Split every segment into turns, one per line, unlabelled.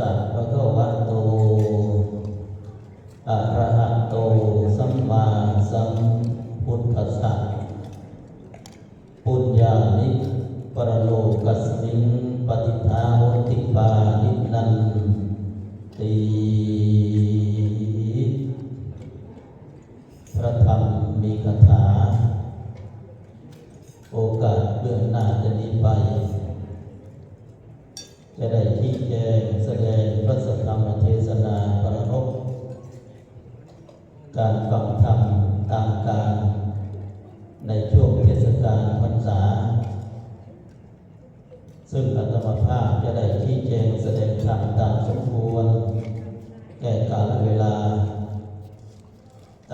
ตัสส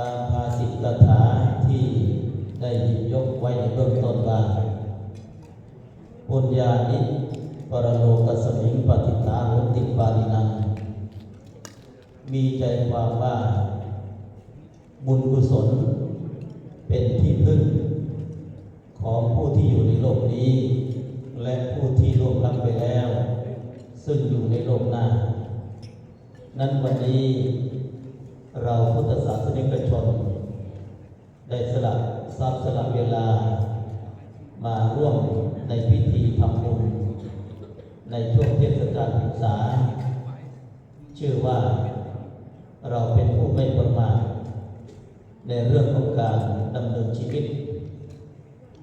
ตามภาษิตถาที่ได้หยิบยกไว้ในเบื้องต้นว่าปุญญานิปรโลกสมิงปฏิทาโหติปาลินังมีใจความว่า บุญกุศล เป็นที่พึ่ง ของผู้ที่อยู่ในโลกนี้ และผู้ที่ล่วงลับไปแล้ว ซึ่งอยู่ในโลกหน้า นั้นวันนี้ เราพุทธศาสนิกชน ได้สละทรัพย์สละเวลา มาร่วมในพิธีทำบุญในช่วงเทศกาลพรรษา ชื่อว่าเราเป็นผู้ไม่ประมาทในเรื่องของการดำเนินชีวิต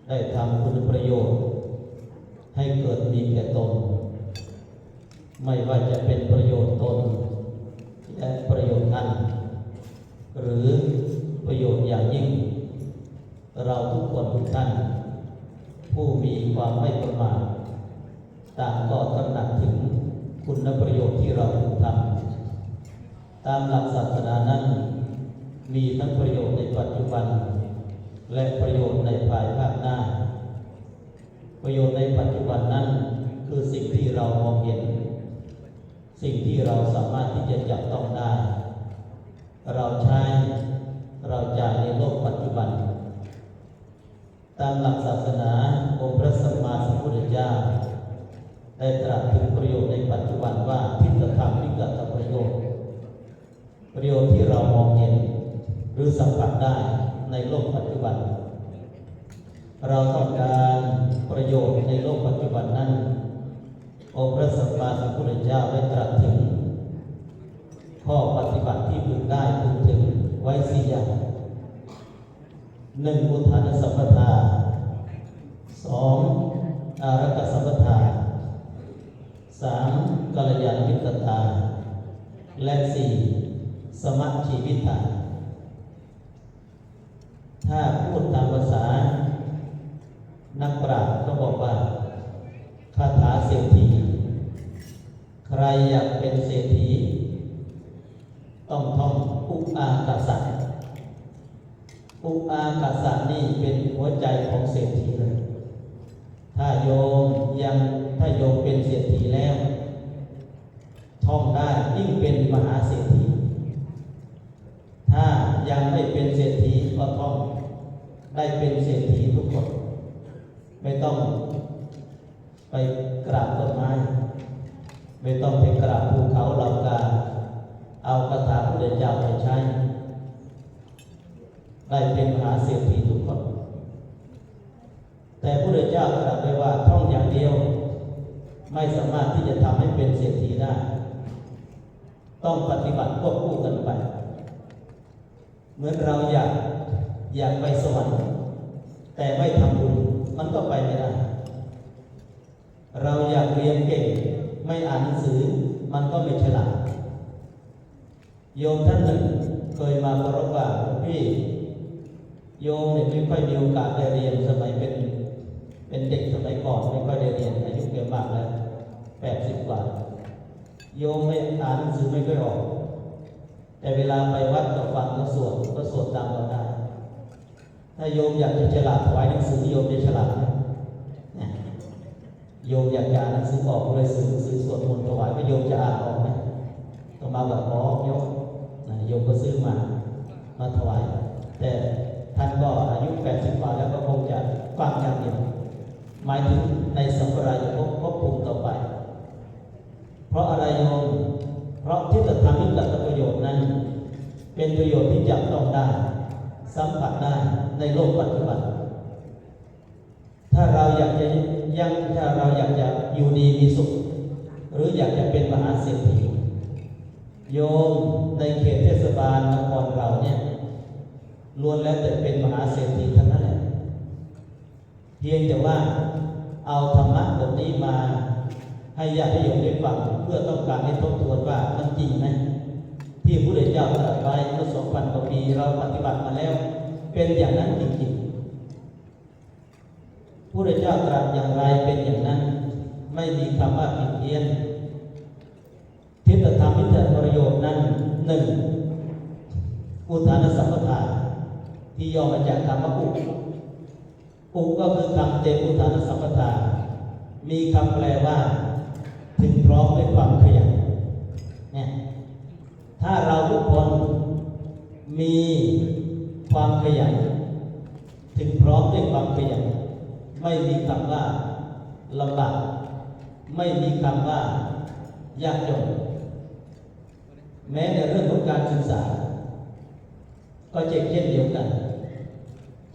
ได้ทำคุณประโยชน์ ให้เกิดมีแก่ตน ไม่ว่าจะเป็นประโยชน์ตนและประโยชน์ท่าน หรือประโยชน์อย่างยิ่ง เราทุกคนทุกท่าน ผู้มีความไม่ประมาทต่างก็ตระหนักถึงคุณประโยชน์ที่เราพึงทำตามหลักศาสนานั้น มีทั้งประโยชน์ในปัจจุบัน และประโยชน์ในภายภาคหน้า ประโยชน์ในปัจจุบันนั้น คือสิ่งที่เรามองเห็น สิ่งที่เราสามารถที่จะจับต้องได้ เราใช้เราจ่ายในโลกปัจจุบัน ตามหลักศาสนาองค์พระสัมมาสัมพุทธเจ้าได้ตรัสถึงประโยชน์ในปัจจุบันว่าทิฏฐธรรมวิกัตประโยชน์ ประโยชน์ที่เรามองเห็น หรือสัมผัสได้ในโลกปัจจุบัน เราต้องการประโยชน์ในโลกปัจจุบันนั้นองค์พระสัมมาสัมพุทธเจ้าได้ตรัสถึง ข้อปฏิบัติที่พึงได้พึงถึงไว้สี่อย่างหนึ่งอุทานสัมปทาสองอารักสัมปทาสามกัลยาณมิตรตา และสี่สมัครชีวิตาถ้าพูดตามภาษา นักปราชญ์ก็บอกว่าคาถาเศรษฐี ใครอยากเป็นเศรษฐี อุอากาศะอุอากาศะนี่เป็นหัวใจของเศรษฐีเลย ถ้าโยมยังถ้าโยมเป็นเศรษฐีแล้ว ท่องได้ยิ่งเป็นมหาเศรษฐี ถ้ายังไม่เป็นเศรษฐีก็ท่องได้เป็นเศรษฐีทุกคน ไม่ต้องไปกราบต้นไม้ ไม่ต้องไปกราบภูเขาเหล่ากา เอาคาถาพระเจ้าไปใช้ได้เป็นมหาเศรษฐีทุกคน แต่พระเจ้าตรัสไว้ว่าท่องอย่างเดียว ไม่สามารถที่จะทำให้เป็นเศรษฐีได้ ต้องปฏิบัติควบคู่กันไป เหมือนเราอยากอยากไปสวรรค์แต่ไม่ทำบุญมันก็ไปไม่ได้ เราอยากเรียนเก่ง ไม่อ่านหนังสือมันก็ไม่ฉลาด โยมท่านหนึ่งเคยมาเคารพว่าหลวงพี่ โยมเนี่ยไม่ค่อยมีโอกาสได้เรียนสมัยเป็น เป็นเด็กสมัยก่อนไม่ค่อยได้เรียนอายุเกินมากแล้วแปดสิบกว่า โยมไม่อ่านหนังสือไม่ค่อยออก แต่เวลาไปวัดก็ฟังก็สวดก็สวดตามเราได้ถ้าโยมอยากจะฉลาดถวายหนังสือโยมจะฉลาดไหมโยมอยากจะอ่านหนังสือออกเลยซื้อหนังสือสวดมนต์ถวายพระโยมจะอ่านออกไหมต้องมาแบบอ๋อโยมนะ โยมก็ซื้อมา มาถวาย แต่ท่านก็อายุ 80กว่าแล้วก็คงจะฟังอย่างเดียวหมายถึงในสัมปรายภพภพภูมิต่อไป เพราะอะไรโยม เพราะที่จะทำให้เกิดประโยชน์นั้น เป็นประโยชน์ที่จับต้องได้ สัมผัสได้ในโลกปัจจุบัน ถ้าเราอยากจะยังถ้าเราอยากจะอยู่ดีมีสุข หรืออยากจะเป็นมหาเศรษฐี โยมในเขตเทศบาลนครเราเนี่ยล้วนแล้วแต่เป็นมหาเศรษฐีทั้งนั้นแหละเพียงแต่ว่าเอาธรรมะบทนี้มาให้ญาติโยมได้ฟังเพื่อต้องการให้ทบทวนว่ามันจริงไหมที่พระพุทธเจ้าตรัสไว้เมื่อสองพันกว่าปีเราปฏิบัติมาแล้ว เป็นอย่างนั้นจริงๆพระพุทธเจ้าตรัสอย่างไรเป็นอย่างนั้น ไม่มีคำว่าผิดเพี้ยน ทิฏฐธรรมมิตรประโยชน์นั้นหนึ่งอุทานสัมปทาที่ย่อมาจากคำว่าอุอุก็คือคำเต็มอุทานสัมปทามีคำแปลว่า ถึงพร้อมด้วยความขยันเนี่ยถ้าเราทุกคนมีความขยัน ถึงพร้อมด้วยความขยัน ไม่มีคำว่าลำบาก ไม่มีคำว่ายากจน แม้ในเรื่องของการศึกษา ก็เช่นเช่นเดียวกัน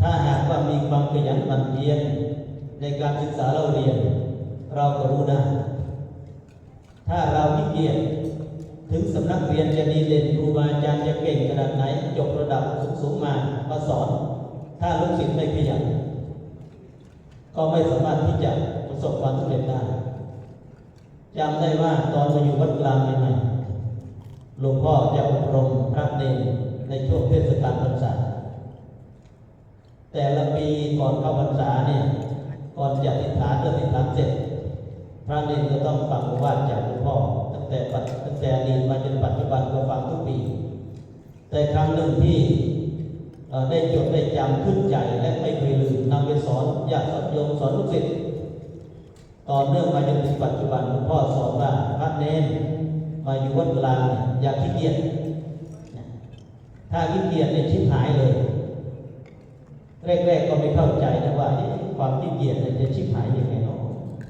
ถ้าหากว่ามีความขยันหมั่นเพียรในการศึกษาเราเรียน เราก็รู้ได้ ถ้าเราขี้เกียจถึงสำนักเรียนจะดีเด่นครูบาอาจารย์จะเก่งขนาดไหนจบระดับสูงมามาสอน ถ้าลูกศิษย์ไม่ขยันก็ไม่สามารถที่จะประสบความสำเร็จได้จำได้ว่าตอนมาอยู่วัดกลางใหม่ๆ หลวงพ่อจะอบรมพระเนรในช่วงเทศกาลพรรษา แต่ละปีก่อนเข้าพรรษาเนี่ย ก่อนจะอธิษฐานเรื่องอธิษฐานเสร็จพระเนรก็ต้องฟังโอวาจากหลวงพ่อตั้งแต่ปัจตั้งแต่อดีตมาจนปัจจุบันก็ฟังทุกปี แต่ครั้งหนึ่งที่ได้จดได้จำขึ้นใจและไม่เคยลืมนำไปสอนญาติโยมสอนลูกศิษย์ต่อเนื่องมาจนถึงปัจจุบันหลวงพ่อสอนว่าพระเนร มาอยู่วัดกลางอย่าขี้เกียจถ้าขี้เกียจเนี่ยชิบหายเลย แรกๆก็ไม่เข้าใจนะว่าเอ๊ะความขี้เกียจเนี่ยจะชิบหายยังไงเนาะ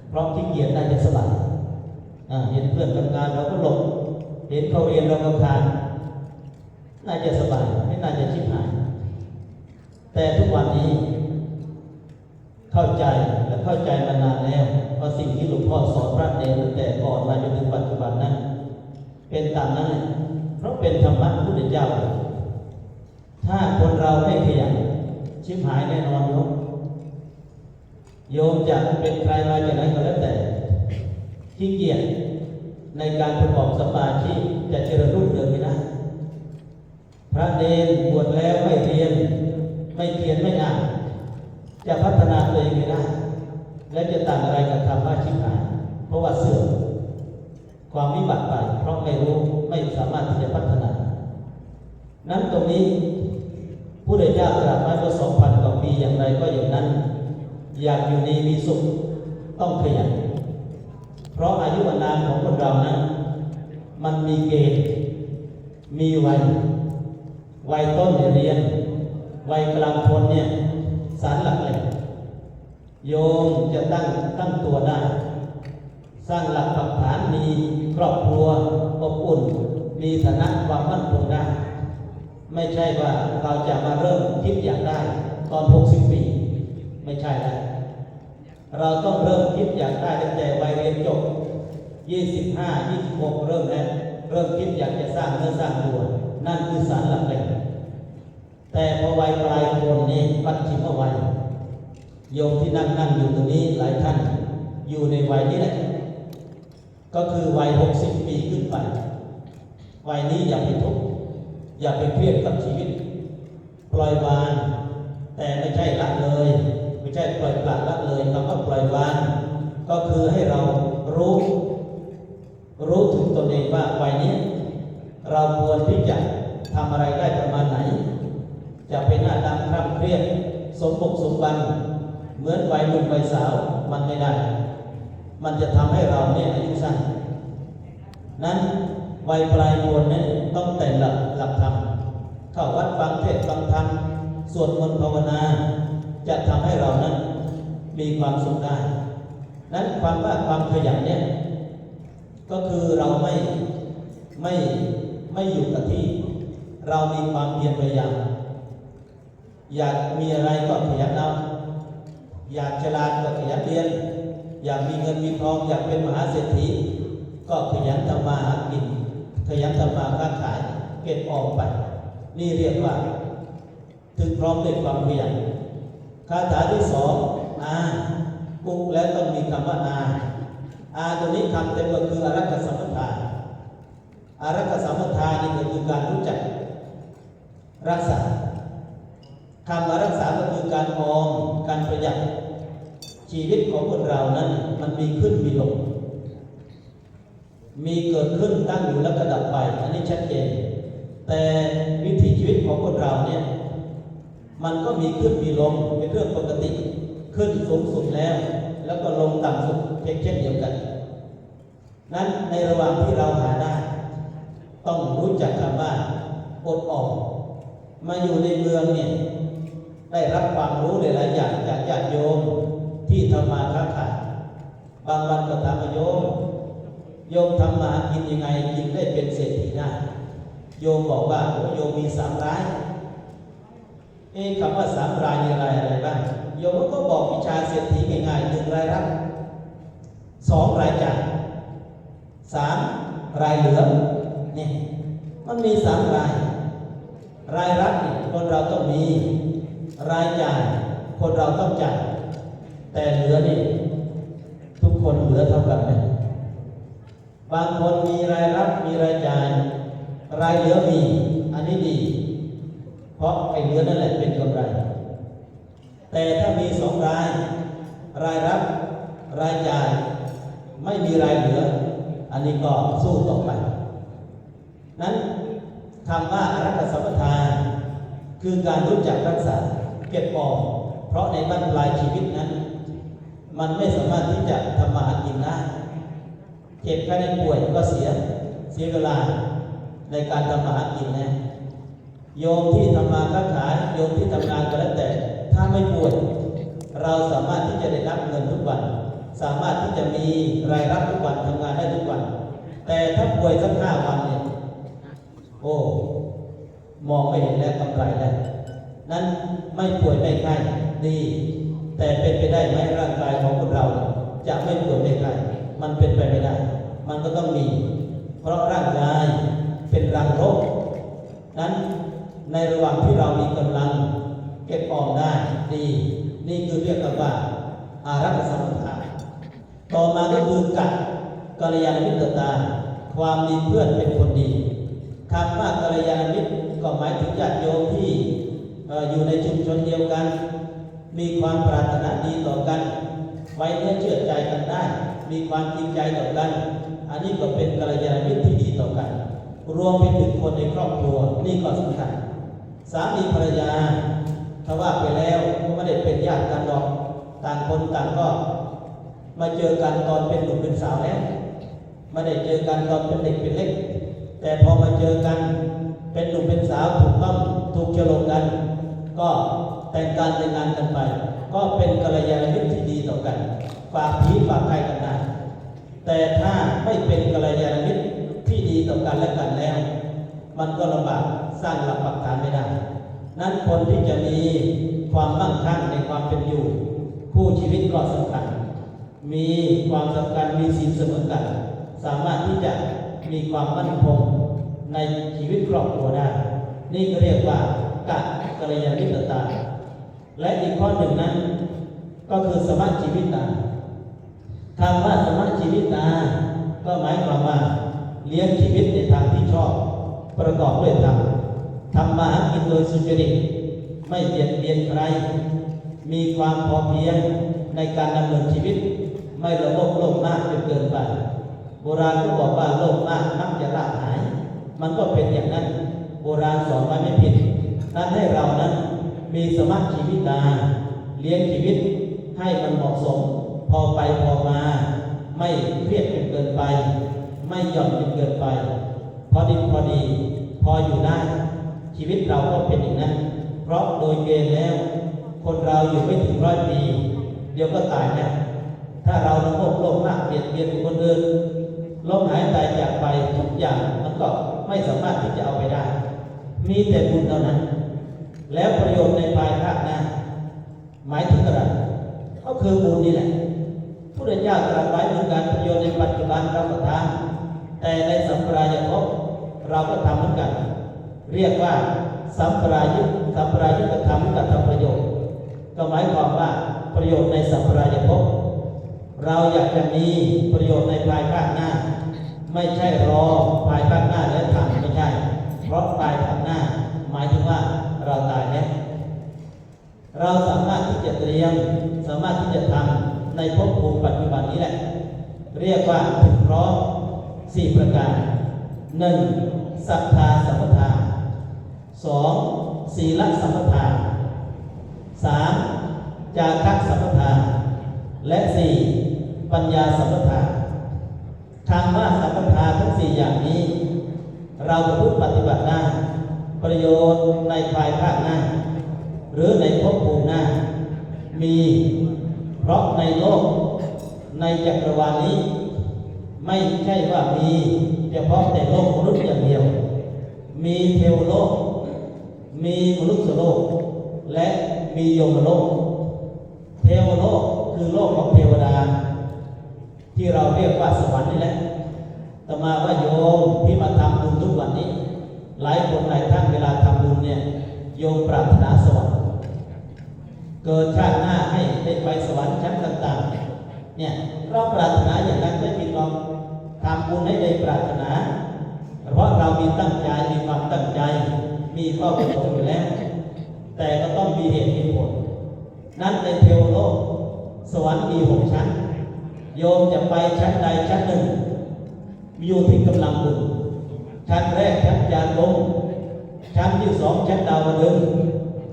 เพราะขี้เกียจน่าจะสบายเห็นเพื่อนทำงานเราก็หลบเห็นเขาเรียนเราก็ทานน่าจะสบายไม่น่าจะชิบหาย แต่ทุกวันนี้ เข้าใจและเข้าใจมานานแล้วว่าสิ่งที่หลวงพ่อสอนพระเนรตั้งแต่ก่อนมาจนถึงปัจจุบันนั้น เป็นตามนั้นแหละเพราะเป็นธรรมะพระพุทธเจ้า ถ้าคนเราไม่ขยันชิบหายแน่นอนโยมโยมจะเป็นใครมาจากไหนก็แล้วแต่ขี้เกียจในการประกอบสมาชีพจะเจริญรุ่งเรืองไม่ได้พระเนรบวชแล้วไม่เรียน ไม่เขียนไม่อ่าน จะพัฒนาตัวเองไม่ได้ และจะต่างอะไรกับธรรมะชิบหายเพราะว่าเสื่อม ความวิบัติไป เพราะไม่รู้ไม่สามารถที่จะพัฒนา นั้นตรงนี้ผู้ใดเจ้าตรัสไว้เมื่อสองพันกว่าปีอย่างไรก็อย่างนั้น อยากอยู่ดีมีสุขต้องขยัน เพราะอายุอานามของคนเรานั้น มันมีเกณฑ์ มีวัย วัยต้นเนี่ยเรียน วัยกลางคนเนี่ยสารหลักแหล่งโยมจะตั้งตั้งตัวได้ สร้างหลักปักฐานมีครอบครัวอบอุ่น มีฐานะความมั่นคงได้ ไม่ใช่ว่าเราจะมาเริ่มคิดอยากได้ ตอน 60 ปี ไม่ใช่แล้วเราต้องเริ่มคิดอยากได้ตั้งแต่วัยเรียนจบ 25 26 เริ่มแล้วเริ่มคิดอยากจะสร้างเนื้อสร้างตัวนั่นคือสารหลักแหล่งแต่พอวัยปลายคนนี้ปัจฉิมวัยโยมที่นั่งนั่งอยู่ตรงนี้หลายท่านอยู่ในวัยนี้แหละ ก็คือวัย 60 ปีขึ้นไป วัยนี้อย่าไปทุกข์อย่าไปเครียดกับชีวิต ปล่อยวาง แต่ไม่ใช่ละเลย ไม่ใช่ปล่อยปละละเลยคำว่าปล่อยวาง ก็คือให้เรารู้ รู้ถึงตนเองว่าวัยนี้เราควรที่จะทำอะไรได้ประมาณไหน จะเป็นหน้าดำคร่ำเครียด สมบุกสมบัน เหมือนวัยหนุ่มวัยสาวมันไม่ได้ มันจะทำให้เราเนี่ยอายุสั้น นั้นวัยปลายมวลเนี่ยต้องแต่งหลักหลักธรรมเข้าวัดฟังเทศฟังธรรมสวดมนต์ภาวนา จะทำให้เรานั้นมีความสุขได้ นั้นความว่าความขยันเนี่ยก็คือเราไม่ไม่ไม่อยู่กับที่ เรามีความเพียรพยายามอยากมีอะไรก็ขยันเอาอยากฉลาดก็ขยันเรียน อยากมีเงินมีทองอยากเป็นมหาเศรษฐี ก็ขยันทำมาหากิน ขยันทำมาค้าขายเก็บออกไป นี่เรียกว่า ถึงพร้อมด้วยความขยันคาถาที่สองอาปุกแล้วต้องมีคำว่าอาอาตัวนี้คำเต็มก็คืออารักขสัมปทาอารักขสัมปทานี่ก็คือการรู้จัก รักษาคำว่ารักษาก็คือการออมการประหยัด ชีวิตของคนเรานั้น มันมีขึ้นมีลง มีเกิดขึ้นตั้งอยู่แล้วก็ดับไป อันนี้ชัดเจน แต่วิถีชีวิตของคนเราเนี่ยมันก็มีขึ้นมีลงเป็นเรื่องปกติ ขึ้นสูงสุดแล้ว แล้วก็ลงต่ำสุดเช่นเช่นเดียวกัน นั้นในระหว่างที่เราหาได้ ต้องรู้จักคำว่าอดออก มาอยู่ในเมืองเนี่ยได้รับความรู้หลายๆอย่างจากญาติโยม ที่ทำมาค้าขายบางวันก็ถามโยมโยมทำมาหากินยังไงจึงได้เป็นเศรษฐีได้โยมบอกว่าโยมมีสามรายเอ๊คำว่าสามรายมีรายอะไรบ้างโยมก็บอกวิชาเศรษฐีง่ายๆหนึ่งรายรับสองรายจ่ายสามรายเหลือเนี่ยมันมีสามราย รายรับคนเราต้องมี รายจ่ายคนเราต้องจ่าย แต่เหลือนี่ทุกคนเหลือเท่ากันไหมบางคนมีรายรับมีรายจ่าย รายเหลือมีอันนี้ดี เพราะไอ้เหลือนั่นแหละเป็นกำไร แต่ถ้ามีสองราย รายรับรายจ่าย ไม่มีรายเหลือ อันนี้ก็สู้ต่อไป นั้นคำว่าอารักขสัมปทานคือการรู้จักรักษาเก็บออมเพราะในบรรปลายชีวิตนั้น มันไม่สามารถที่จะทำมาหากินได้เจ็บแค่ได้ป่วยก็เสียเสียเวลาในการทำมาหากินนะโยมที่ทำมาค้าขายโยมที่ทำงานก็แล้วแต่ ถ้าไม่ป่วยเราสามารถที่จะได้รับเงินทุกวัน สามารถที่จะมีรายรับทุกวันทำงานได้ทุกวัน แต่ถ้าป่วยสักห้าวันเนี่ยโอ้มองไม่เห็นแล้วกำไรแล้วนั้นไม่ป่วยไม่ไข้ดี แต่เป็นไปได้ไหมร่างกายของคนเรา จะไม่ป่วยไม่ไข้มันเป็นไปไม่ได้ มันก็ต้องมี เพราะร่างกายเป็นรังโรคนั้นในระหว่างที่เรามีกำลัง เก็บออมได้ดีนี่คือเรียกกันว่าอารักขสัมปทานต่อมาก็คือกัดกัลยาณมิตรตา ความมีเพื่อนเป็นคนดีคำว่ากัลยาณมิตรก็หมายถึงญาติโยมที่อยู่ในชุมชนเดียวกัน มีความปรารถนาดีต่อกัน ไว้เนื้อเชื่อใจกันได้ มีความจริงใจต่อกัน อันนี้ก็เป็นกัลยาณมิตรที่ดีต่อกัน รวมไปถึงคนในครอบครัวนี่ก็สำคัญสามีภรรยาถ้าว่าไปแล้วก็ไม่ได้เป็นญาติกันหรอกต่างคนต่างก็ มาเจอกันตอนเป็นหนุ่มเป็นสาวแล้วไม่ได้เจอกันตอนเป็นเด็กเป็นเล็ก แต่พอมาเจอกันเป็นหนุ่มเป็นสาวถูกต้องถูกเชลงกัน ก็ แต่งการแต่งงานกันไป ก็เป็นกัลยาณมิตรที่ดีต่อกัน ฝากผีฝากใครกันได้แต่ถ้าไม่เป็นกัลยาณมิตรที่ดีต่อกันและกันแล้ว มันก็ลำบากสร้างหลักปักฐานไม่ได้ นั้นคนที่จะมีความมั่งคั่งในความเป็นอยู่ คู่ชีวิตก็สำคัญ มีความสำคัญมีศีลเสมอกัน สามารถที่จะมีความมั่นคงในชีวิตครอบครัวได้ นี่ก็เรียกว่ากัดกัลยาณมิตรตา และอีกข้อหนึ่งนั้น ก็คือสมาชีวิตตาคำว่าสมาชีวิตตา ก็หมายความว่าเลี้ยงชีวิตในทางที่ชอบ ประกอบด้วยธรรมทำมาหากินโดยสุจริตไม่เบียดเบียนใคร มีความพอเพียงในการดำเนินชีวิต ไม่ระโลภโลภมากจนเกินไป โบราณก็บอกว่าโลภมากมักจะละหาย มันก็เป็นอย่างนั้น โบราณสอนไว้ไม่ผิด นั้นให้เรานั้น มีสมาธิชีวิตา เลี้ยงชีวิตให้มันเหมาะสม พอไปพอมา ไม่เครียดจนเกินไป ไม่หย่อนจนเกินไป พอดีพอดี พออยู่ได้ชีวิตเราก็เป็นอย่างนั้น เพราะโดยเกณฑ์แล้ว คนเราอยู่ไม่ถึงร้อยปี เดี๋ยวก็ตายนะถ้าเราละโมบโลภมากเบียดเบียนคนอื่นล้มหายตายจากไปทุกอย่างมันก็ไม่สามารถที่จะเอาไปได้ มีแต่บุญเท่านั้น แล้วประโยชน์ในภายภาคหน้าหมายถึงอะไรก็คือบุญนี่แหละผู้เรียนยากตรัสไว้เหมือนกันประโยชน์ในปัจจุบันเราก็ทำแต่ในสัมปรายภพเราก็ทำเหมือนกัน เรียกว่าสัมปรายุสัมปรายุกธรรมกับทำประโยชน์ ก็หมายความว่าประโยชน์ในสัมปรายภพเราอยากจะมีประโยชน์ในภายภาคหน้า ไม่ใช่รอภายภาคหน้าแล้วทำไม่ใช่ เพราะภายภาคหน้า หมายถึงว่า เราตายแล้วเราสามารถที่จะเตรียม สามารถที่จะทำในภพภูมิปัจจุบันนี้แหละ เรียกว่าถึงพร้อมสี่ประการหนึ่งศรัทธาสัมปทาสองศีลสัมปทาสามจาคะสัมปทาและสี่ปัญญาสัมปทาคำว่าสัมปทาทั้งสี่อย่างนี้ เราจะพูดปฏิบัติได้ ประโยชน์ในภายภาคหน้า หรือในภพภูมิหน้า มีเพราะในโลกในจักรวาลนี้ ไม่ใช่ว่ามีเฉพาะแต่โลกมนุษย์อย่างเดียว มีเทวโลก มีมนุษย์โลก และมียมโลก เทวโลกคือโลกของเทวดา ที่เราเรียกว่าสวรรค์นี่แหละต่อมาว่าโยมที่มาทำบุญทุกวันนี้ หลายคนหลายท่านเวลาทำบุญเนี่ยโยมปรารถนาสวรรค์เกิดชาติหน้าให้ได้ไปสวรรค์ชั้นต่างๆ เนี่ยเราปรารถนาอย่างนั้นไม่ผิดหรอกทำบุญให้ได้ปรารถนา เพราะเรามีตั้งใจมีความตั้งใจ มีข้อประสงค์อยู่แล้ว แต่ก็ต้องมีเหตุมีผล นั้นในเทวโลก สวรรค์มีหกชั้น โยมจะไปชั้นใดชั้นหนึ่งอยู่ที่กำลังบุญ ชั้นแรกชั้นยานลมชั้นที่สองชั้นดาวดึง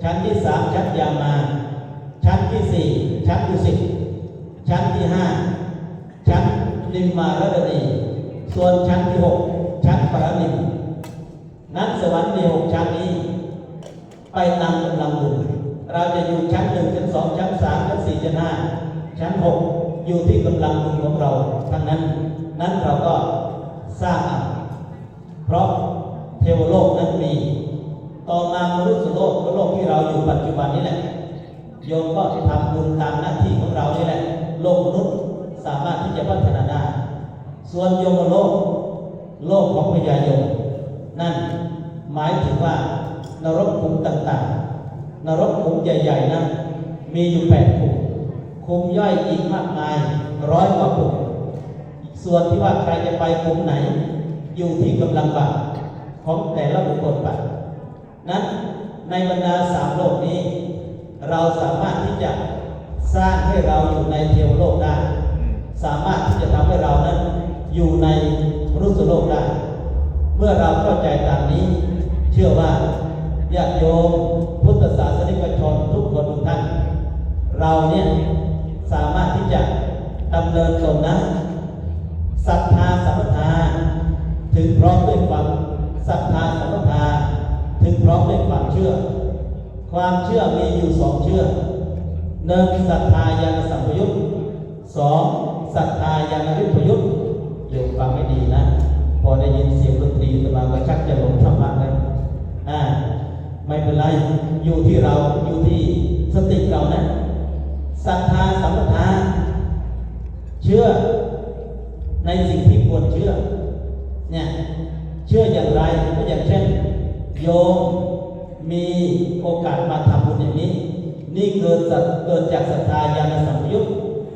ชั้นที่สามชั้นยามา ชั้นที่สี่ชั้นดุสิตชั้นที่ห้าชั้นนิมมารดนีส่วนชั้นที่หกชั้นปรนิมนั้นสวรรค์มีหกชั้นนี้ ไปตามกำลังบุญเราจะอยู่ชั้นหนึ่งชั้นสองชั้นสามชั้นสี่ชั้นห้าชั้นหกอยู่ที่กำลังบุญของเราทั้งนั้น นั้นเราก็สร้าง เพราะเทวโลกนั้นมี ต่อมามนุษย์โลกก็โลกที่เราอยู่ปัจจุบันนี้แหละ โยมก็ทำบุญตามหน้าที่ของเรานี่แหละ โลกมนุษย์สามารถที่จะพัฒนาได้ ส่วนโยมโลก โลกของพญายม นั่นหมายถึงว่านรกขุมต่างๆ นรกขุมใหญ่ๆนะมีอยู่แปดขุมขุมย่อยอีกมากมายร้อยกว่าขุมส่วนที่ว่าใครจะไปขุมไหน อยู่ที่กำลังบาปของแต่ละบุคคลไปนั้นในบรรดาสามโลกนี้ เราสามารถที่จะสร้างให้เราอยู่ในเทวโลกได้ สามารถที่จะทำให้เรานั้นอยู่ในมนุษย์โลกได้ เมื่อเราเข้าใจตามนี้ เชื่อว่าญาติโยมพุทธศาสนิกชนทุกคนทุกท่าน เราเนี่ยสามารถที่จะดำเนินตนนะศรัทธาสัมปทา ถึงพร้อมด้วยความศรัทธาสัมปทา ถึงพร้อมด้วยความเชื่อ ความเชื่อมีอยู่สองเชื่อหนึ่งศรัทธาญาณสัมปยุตสองศรัทธาญาณวิปยุตโยมฟังไม่ดีนะ พอได้ยินเสียงดนตรีตมาก็ชักจะหลงธรรมะแล้วอ่าไม่เป็นไรอยู่ที่เราอยู่ที่สติเรานะศรัทธาสัมปทา เชื่อในสิ่งที่ควรเชื่อ เนี่ยเชื่ออย่างไรก็อย่างเช่น โยมมีโอกาสมาทำบุญอย่างนี้ นี่เกิดเกิดจากศรัทธาญาณสัมปยุต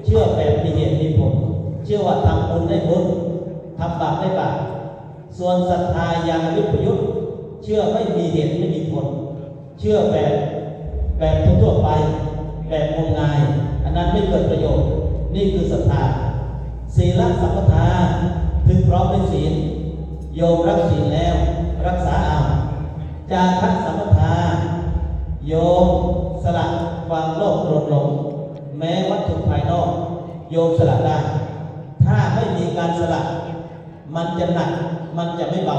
เชื่อแบบมีเหตุมีผล เชื่อว่าทำบุญได้บุญทำบาปได้บาปส่วนศรัทธาญาณวิปยุตเชื่อไม่มีเหตุไม่มีผล เชื่อแบบแบบทั่วไป แบบงมงาย อันนั้นไม่เกิดประโยชน์ นี่คือศรัทธาศีลสัมปทาถึงพร้อมด้วยศีล โยมรักศีลแล้ว รักษาเอาจาคะสัมทาโยมสละความโลภโกรธหลงแม้วัตถุภายนอก โยมสละได้ ถ้าการสละ มันจะหนักมันจะไม่เบา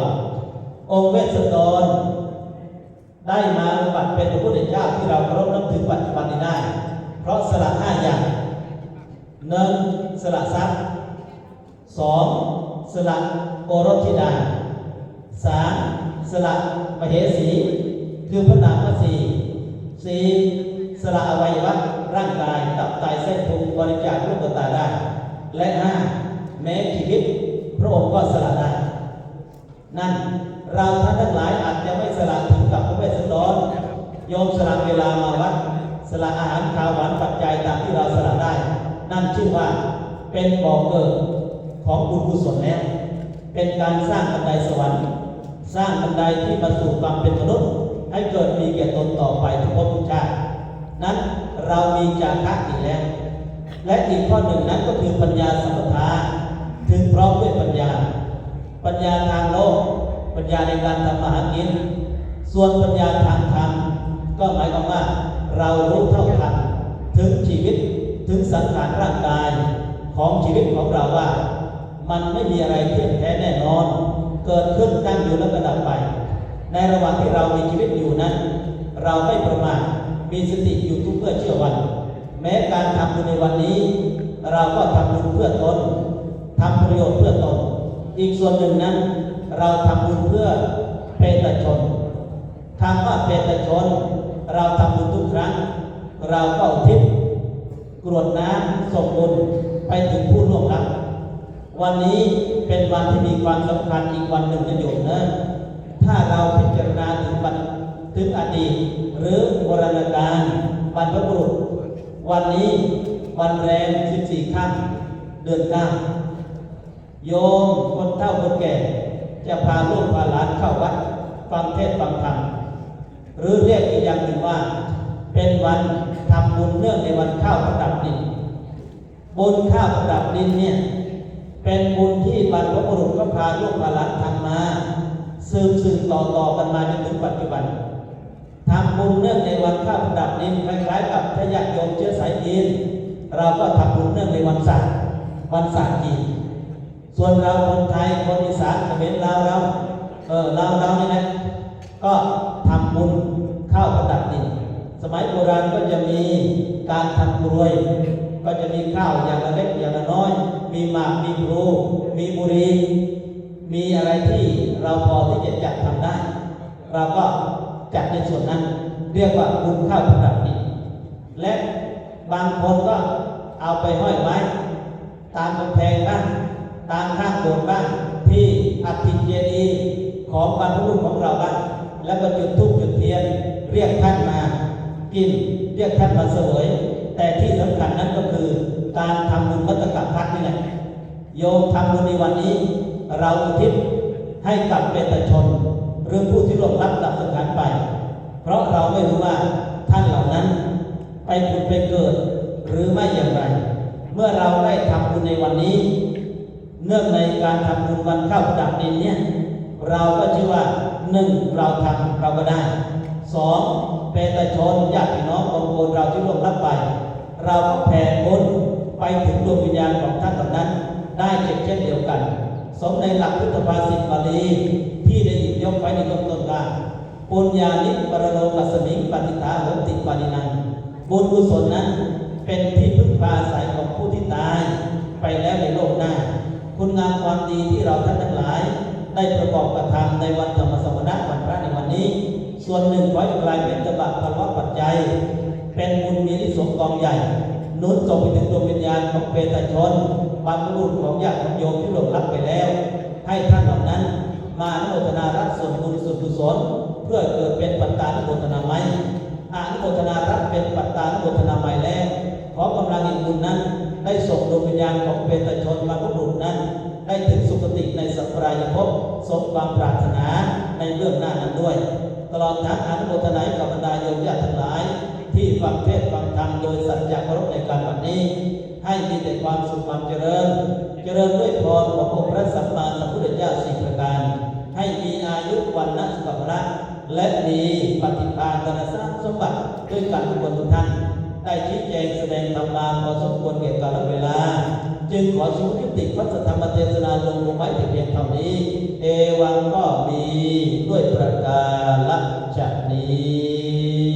องค์เวสสันดรได้มาบัติเป็นพระพุทธเจ้าที่เราเคารพนับถือปัจจุบันนี้ได้ เพราะสละห้าอย่างหนึ่งสละทรัพย์สองสละ โอรสธิดาสามสละมเหสี คือพระนามพระสีสี่สละอวัยวะร่างกายตับไตเส้นพุงบริจาคลูกตาได้ และห้าแม้ชีวิตพระองค์ก็สละได้ นั่นเราท่านทั้งหลายอาจจะไม่สละถึงกับพระเวสสันดรโยมสละเวลามาวัดสละอาหารข้าวหวานปัจจัยตามที่เราสละได้ นั่นชื่อว่าเป็นบ่อเกิดของบุญกุศลแล้ว เป็นการสร้างบันไดสวรรค์ สร้างบันไดที่มาสู่ความเป็นมนุษย์ ให้เกิดมีแก่ตนต่อไปทุกภพทุกชาตินั้นเรามีจาคะอีกแล้ว และอีกข้อหนึ่งนั้นก็คือปัญญาสัมปทาถึงพร้อมด้วยปัญญา ปัญญาทางโลก ปัญญาในการทำมาหากิน ส่วนปัญญาทางธรรมก็หมายความว่าเรารู้เท่าทันถึงชีวิตถึงสังขารร่างกายของชีวิตของเราว่า มันไม่มีอะไรเที่ยงแท้แน่นอน เกิดขึ้นตั้งอยู่แล้วก็ดับไป ในระหว่างที่เรามีชีวิตอยู่นั้น เราไม่ประมาทมีสติอยู่ทุกเมื่อเชื่อวัน แม้การทำบุญในวันนี้ เราก็ทำบุญเพื่อตนทำประโยชน์เพื่อตน อีกส่วนหนึ่งนั้น เราทำบุญเพื่อเปตชนคำว่าเปตชน เราทำบุญทุกครั้ง เราก็อุทิศกรวดน้ำส่งบุญไปถึงผู้ล่วงลับ วันนี้เป็นวันที่มีความสำคัญอีกวันหนึ่งนะโยมนะ ถ้าเราพิจารณาถึงบันถึงอดีต หรือบรณกาลบรรพบุรุษ วันนี้วันแรม14ค่ำเดือนเก้าโยมคนเฒ่าคนแก่ จะพาลูกพาหลานเข้าวัดฟังเทศฟังธรรมหรือเรียกอีกอย่างหนึ่งว่า เป็นวันทำบุญเนื่องในวันข้าวประดับดินบุญข้าวประดับดินเนี่ย เป็นบุญที่บรรพบุรุษก็พาลูกพาหลานทำมา สืบสืบต่อต่อกันมาจนถึงปัจจุบันทำบุญเนื่องในวันข้าวประดับดินคล้ายๆกับทายาทโยมเชื้อสายจีนเราก็ทำบุญเนื่องในวันศาสตร์วันศาสตร์จีนส่วนเราคนไทยคนอีสานเขมรลาวเราเออลาวเรานี่นะก็ทำบุญข้าวประดับดินสมัยโบราณก็จะมีการทำกรวย ก็จะมีข้าวอย่างละเล็กอย่างละน้อย มีหมากมีพลูมีบุรี มีอะไรที่เราพอที่จะจัดทำได้ เราก็จัดในส่วนนั้น เรียกว่าบุญข้าวประดับดินและบางคนก็เอาไปห้อยไว้ตามกำแพงบ้างตามข้างโบสถ์บ้างที่อัฐิเจดีย์ของบรรพบุรุษของเราบ้างแล้วก็จุดธูปจุดเทียน เรียกท่านมากิน เรียกท่านมาเสวย แต่ที่สำคัญนั้นก็คือ การทำบุญมัตตกพัฒน์นี่แหละโยมทำบุญในวันนี้ เราอุทิศให้กับเปตชน หรือผู้ที่ร่วมรับดับสังขารไป เพราะเราไม่รู้ว่าท่านเหล่านั้นไปผุดไปเกิด หรือไม่อย่างไร เมื่อเราได้ทำบุญในวันนี้ เนื่องในการทำบุญวันเข้าดับดินเนี่ยเราก็ชื่อว่าหนึ่งเราทำเราก็ได้ สองเปตชนญาติพี่น้ององค์กรเราที่ร่วมรับไป เราก็แผ่บุญไปถึงดวงวิญญาณของท่านเหล่านั้น ได้เช่นเช่นเดียวกัน สมในหลักพุทธภาษิตบาลีที่ได้หยิบยกไว้ในต้นต้นว่าปุญญานิปรโลกัสมิงปฏิตาหติปานินังบุญกุศลนั้นเป็นที่พึ่งพาอาศัยของผู้ที่ตาย ไปแล้วในโลกหน้า คุณงามความดีที่เราท่านทั้งหลาย ได้ประกอบกระทำในวันธรรมสมณะวันพระในวันนี้ ส่วนหนึ่งขอให้กลายเป็นตบะพลวัตปัจจัย เป็นบุญมีนิสงส์กองใหญ่นุนส่งไปถึงดวงวิญญาณของเปตชนบรรพบุรุษของญาติของโยมที่หลงรับไปแล้ว ให้ท่านเหล่านั้น มาอนุโมทนารับส่วนบุญส่วนกุศลเพื่อเกิดเป็นปัตตานุโมทนาไหมอนุโมทนารับเป็นปัตตานุโมทนาใหม่แล้วขอกำลังแห่งบุญนั้น ได้ส่งดวงวิญญาณของเปตชนบรรพบุรุษนั้น ได้ถึงสุคติในสัพพรายภพสมความปรารถนาในเรื่องหน้านั้นด้วย ตลอดทั้งอนุโมทนาให้กับบรรดาโยมญาติทั้งหลาย ที่ฟังเทศน์ฟังธรรมโดยสัจจะเคารพในการวันนี้ ให้มีแต่ความสุขความเจริญ เจริญด้วยพรขององค์พระสัมมาสัมพุทธเจ้าสี่ประการ ให้มีอายุวันนะสุขภาพและมีปฏิภาณนทรัพย์สมบัติด้วยกันทุกคนทุกท่าน ได้ชี้แจงแสดงธรรมาพอสมควรเกี่ยวกับเวลา จึงขอชูยุติพัฒธรรมเทศนาลงลงไว้แต่เพียงเท่านี้ เอวังก็มีด้วยประการละชนี้